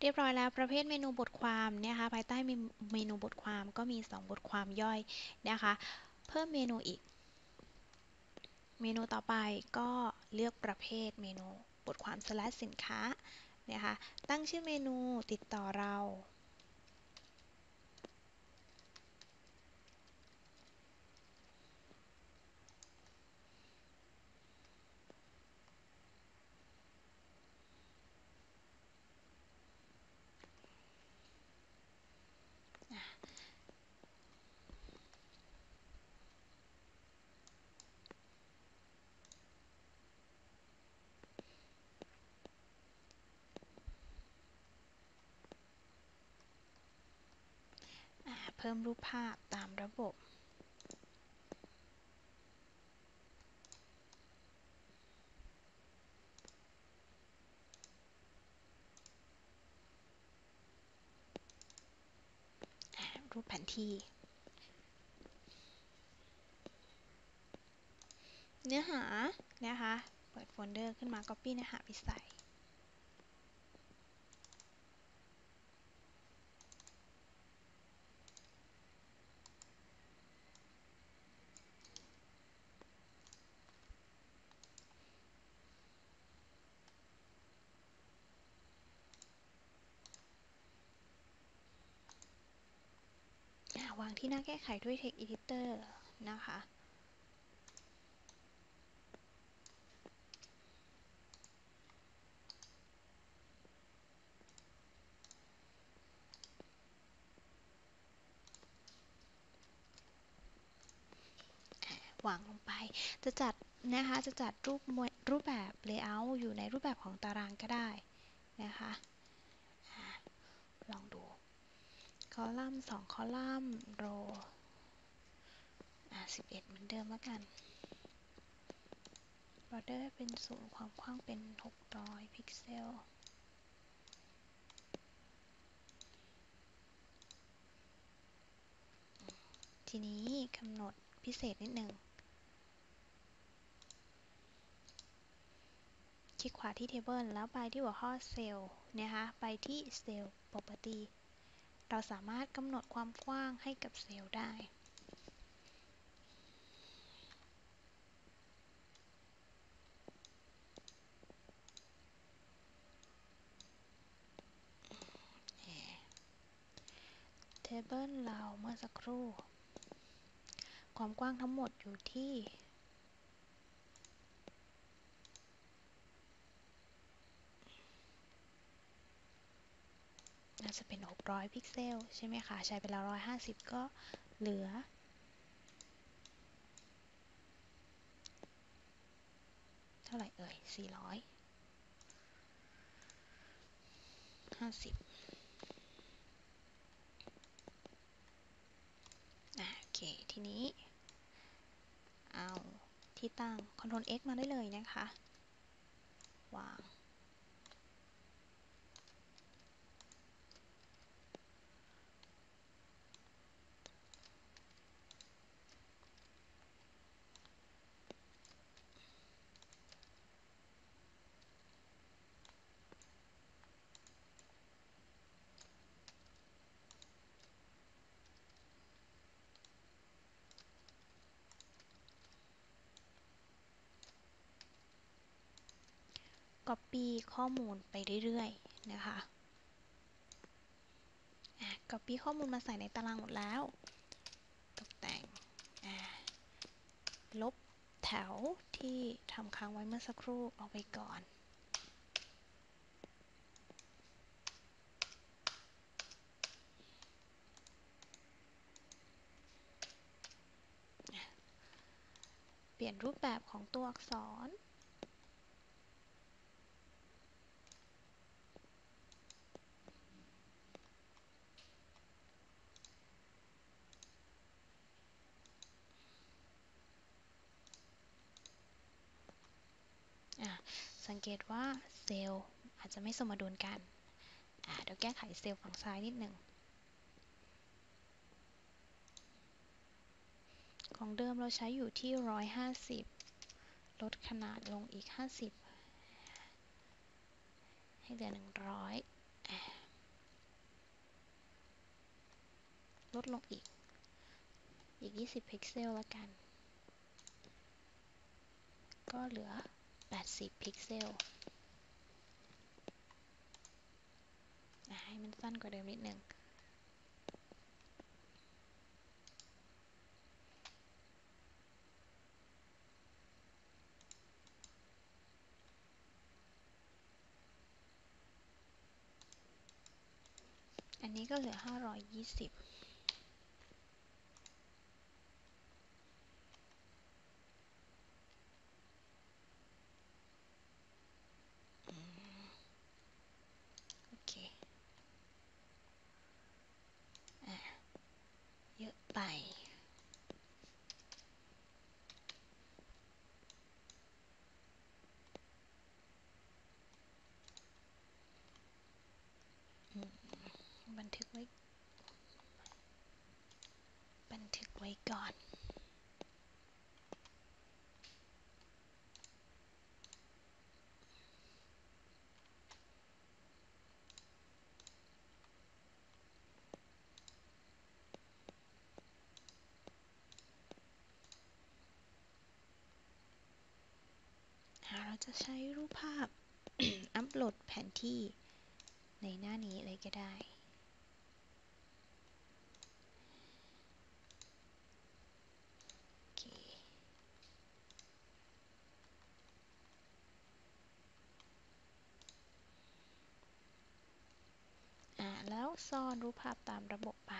เรียบร้อยแล้วประเภทเมนูบทความนะคะภายใต้เมนูบทความก็มี 2 บทความย่อยนะคะ เพิ่มเมนูอีก เมนูต่อไปก็เลือกประเภทเมนูบทความสลัดสินค้านะคะตั้งชื่อเมนูติดต่อเรา เพิ่มรูปภาพตามระบบ รูปแผนที่ เนื้อหานะคะ เปิดโฟลเดอร์ขึ้นมา Copy เนื้อหาไปใส่ วางที่หน้าแก้ไขด้วย Text Editor นะคะ วางลงไป จะจัดนะคะ จะจัดรูปรูปแบบ layout อยู่ในรูปแบบของตารางก็ได้นะคะลองดูค อลัมน์สองคอลัมน์โรอะสิบเอ็ดเหมือนเดิมแล้วกัน border เป็นศูนย์ความกว้างเป็นหกร้อยพิกเซลทีนี้กำหนดพิเศษนิดหนึ่งคลิกขวาที่ Table แล้วไปที่หัวข้อ Cell นะคะ ไปที่ Cell Property เราสามารถกำหนดความกว้างให้กับเซลล์ได้ เทเบิลเราเมื่อสักครู่ ความกว้างทั้งหมดอยู่ที่ 100 พิกเซล ใช่ไหมคะ ใช้ไปแล้ว 150 ก็เหลือ เท่าไหร่เอ่ย 400 50อะโอเค ทีนี้ เอาที่ตั้ง Ctrl X มาได้เลยนะคะ วาง ก๊อปปี้ข้อมูลไปเรื่อยๆนะคะ Copy ข้อมูลมาใส่ในตารางหมดแล้ว ตกแต่ง ลบแถวที่ทำค้างไว้เมื่อสักครู่ออกไปก่อนเปลี่ยนรูปแบบของตัวอักษรังเกตว่าเซลล์อาจจะไม่สมดุลกันเดี๋ยวแก้ไขเซลล์ฝั่งซ้ายนิดหนึ่ง ของเดิมเราใช้อยู่ที่ 150 ลดขนาดลงอีก 50 ให้เหลือ 100 ลดลงอีก อีก 20 พิกเซลละกัน ก็เหลือ 80 พิกเซลให้มันสั้นกว่าเดิมนิดนึงอันนี้ก็เหลือ 520โอเค อะ เยอะไป บันทึกไว้ บัน ทึกไว้ก่อนเราจะใช้รูปภาพอัปโหลดแผนที่ในหน้านี้เลยก็ได้ โอเค อ่า แล้ว ซ่อนรูปภาพตามระบบไป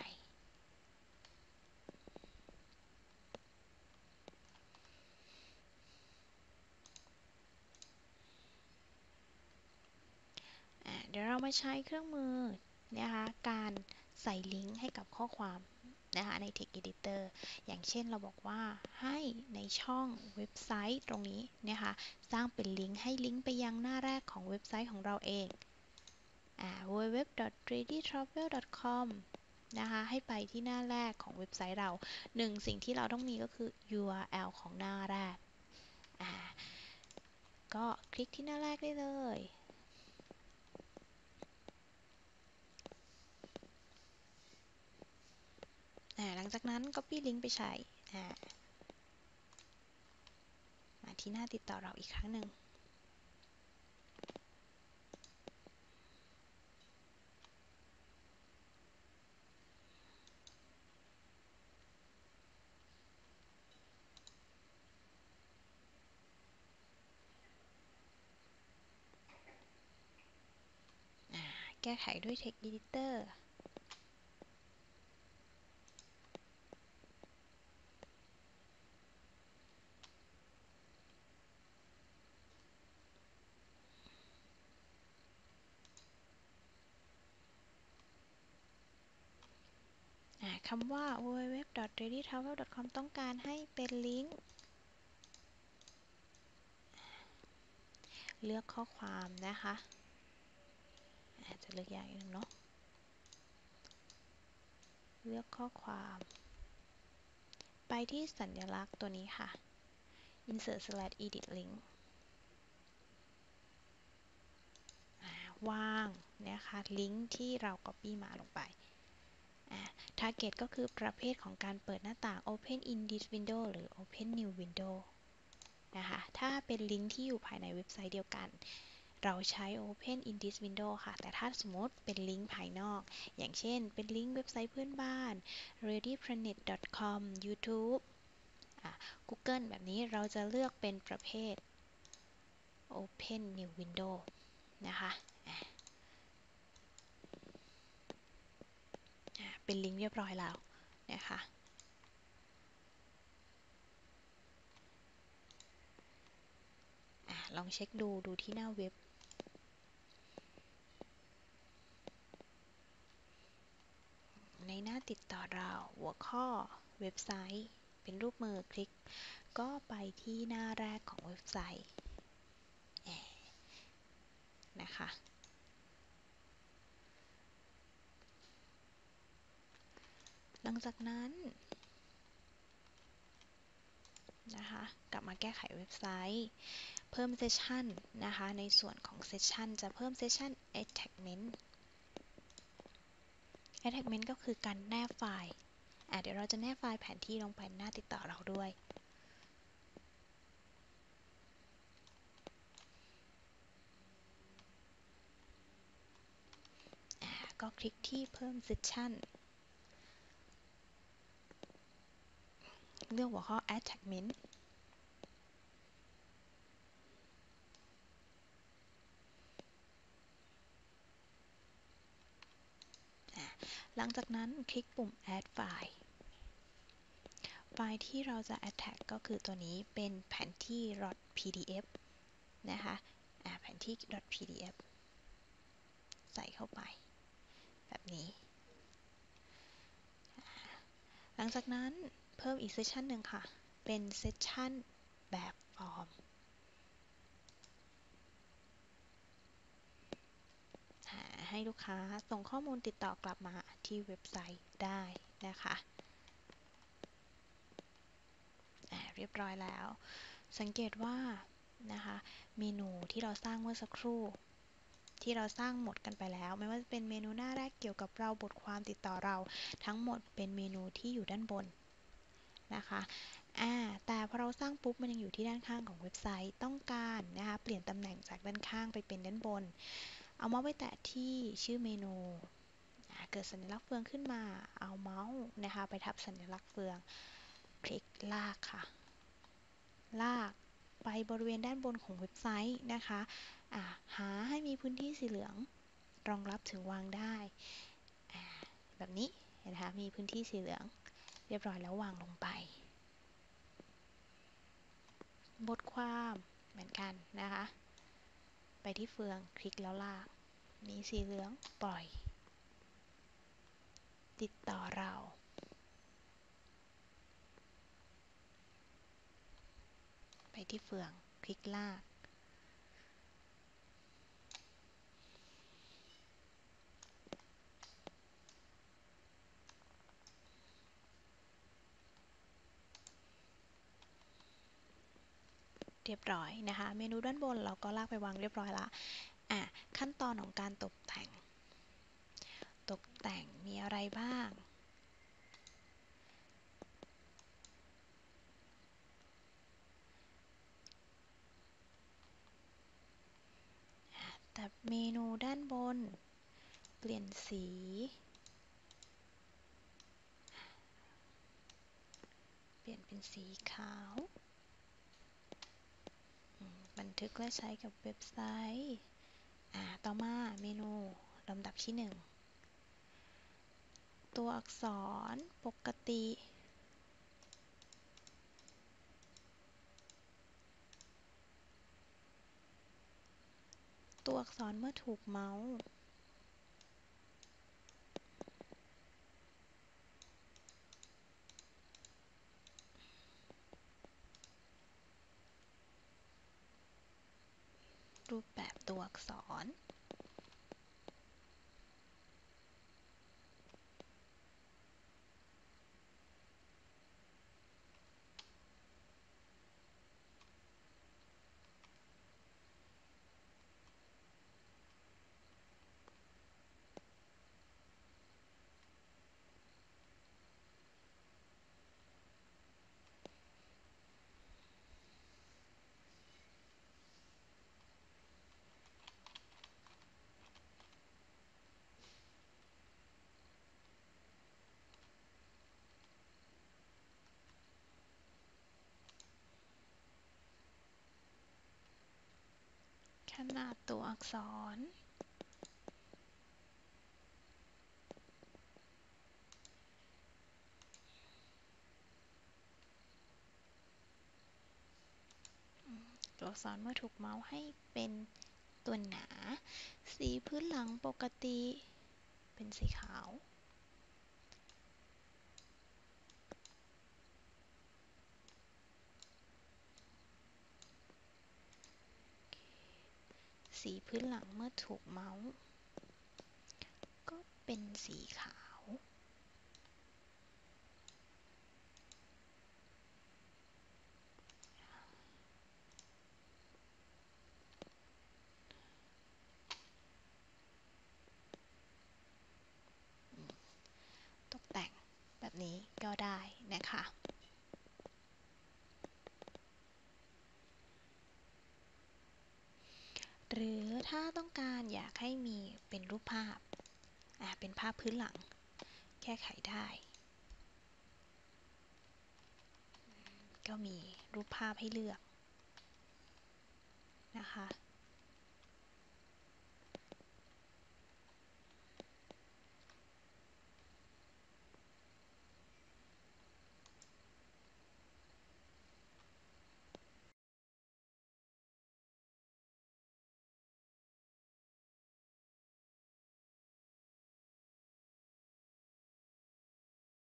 เดี๋ยวเรามาใช้เครื่องมือนะคะการใส่ลิงก์ให้กับข้อความนะคะใน Text Editor อย่างเช่นเราบอกว่าให้ในช่องเว็บไซต์ตรงนี้นะคะสร้างเป็นลิงก์ให้ลิงก์ไปยังหน้าแรกของเว็บไซต์ของเราเอง www.readytravel.com นะคะให้ไปที่หน้าแรกของเว็บไซต์เราหนึ่งสิ่งที่เราต้องมีก็คือ URL ของหน้าแรกก็คลิกที่หน้าแรกได้เลย หลังจากนั้น Copy Link ไปใช้ มาที่หน้าติดต่อเราอีกครั้งหนึ่ง แก้ไขด้วย Text Editor คำว่า www.readytravel.com ต้องการให้เป็นลิงก์ เลือกข้อความนะคะ อาจจะเลือกอย่างนึงเนาะ เลือกข้อความ ไปที่สัญลักษณ์ตัวนี้ค่ะ insert slash edit link ว่างนะคะลิงก์ที่เรา copy มาลงไป target ก็คือประเภทของการเปิดหน้าต่าง open in this window หรือ open new window นะคะ ถ้าเป็นลิงก์ที่อยู่ภายในเว็บไซต์เดียวกัน เราใช้ open in this window ค่ะ แต่ถ้าสมมติเป็นลิงก์ภายนอก อย่างเช่น เป็นลิงก์เว็บไซต์เพื่อนบ้าน readyplanet.com YouTube Google แบบนี้เราจะเลือกเป็นประเภท open new window นะคะเป็นลิงก์เรียบร้อยแล้วนะคะลองเช็คดูดูที่หน้าเว็บ ในหน้าติดต่อเรา หัวข้อ เว็บไซต์ เป็นรูปมือคลิก ก็ไปที่หน้าแรกของเว็บไซต์นะคะ หลังจากนั้นนะคะกลับมาแก้ไขเว็บไซต์ เพิ่มเซสชันนะคะ ในส่วนของเซสชันจะเพิ่มเซสชัน attachment attachment ก็คือการแนบไฟล์อะเดี๋ยวเราจะแนบไฟล์แผนที่ลงไปหน้าติดต่อเราด้วย ก็คลิกที่เพิ่ม Section เลือกหัวข้อ Attachment หลังจากนั้นคลิกปุ่ม add file ไฟล์ที่เราจะ attach ก็คือตัวนี้เป็นแผนที่ .pdf นะคะแผนที่ .pdf ใส่เข้าไป แบบนี้ หลังจากนั้นเพิ่มอีกเซสชันหนึ่งค่ะ เป็นเซสชันแบบฟอร์ม ให้ลูกค้าส่งข้อมูลติดต่อกลับมาที่เว็บไซต์ได้นะคะเรียบร้อยแล้ว สังเกตว่านะคะเมนูที่เราสร้างเมื่อสักครู่ ที่เราสร้างหมดกันไปแล้ว ไม่ว่าจะเป็นเมนูหน้าแรกเกี่ยวกับเราบทความติดต่อเรา ทั้งหมดเป็นเมนูที่อยู่ด้านบนนะคะอ่าแต่พอเราสร้างปุ๊บมันยังอยู่ที่ด้านข้างของเว็บไซต์ต้องการนะคะเปลี่ยนตำแหน่งจากด้านข้างไปเป็นด้านบน เอาเมาส์ไปแตะที่ชื่อเมนูเกิดสัญลักษณ์เฟืองขึ้นมา เอาเมาส์นะคะไปทับสัญลักษณ์เฟือง คลิกลากค่ะ ลากไปบริเวณด้านบนของเว็บไซต์นะคะหาให้มีพื้นที่สีเหลืองรองรับถึงวางได้ แบบนี้นะคะมีพื้นที่สีเหลือง เรียบร้อยแล้ววางลงไป บทความเหมือนกันนะคะ ไปที่เฟือง คลิกแล้วลาก มีสีเหลือง ปล่อย ติดต่อเรา ไปที่เฟือง คลิกลาก เรียบร้อยนะคะ เมนูด้านบนเราก็ลากไปวางเรียบร้อยละอะขั้นตอนของการตกแต่ง ตกแต่งมีอะไรบ้างแต่เมนูด้านบน เปลี่ยนสี เปลี่ยนเป็นสีขาว บันทึกและใช้กับเว็บไซต์ อ่า ต่อมาเมนูลำดับที่ 1 ตัวอักษรปกติ ตัวอักษรเมื่อถูกเมาส์ รูปแบบตัวอักษร นาดตัวอักษรตัวอักษรเมื่อถูกเมาส์ให้เป็นตัวหนา สีพื้นหลังปกติ เป็นสีขาว สีพื้นหลังเมื่อถูกเมาส์ ก็เป็นสีขาว ตกแต่งแบบนี้ก็ได้นะคะ หรือ ถ้าต้องการอยากให้มีเป็นรูปภาพ อ่า เป็นภาพพื้นหลัง แก้ไขได้ ก็มีรูปภาพให้เลือกนะคะ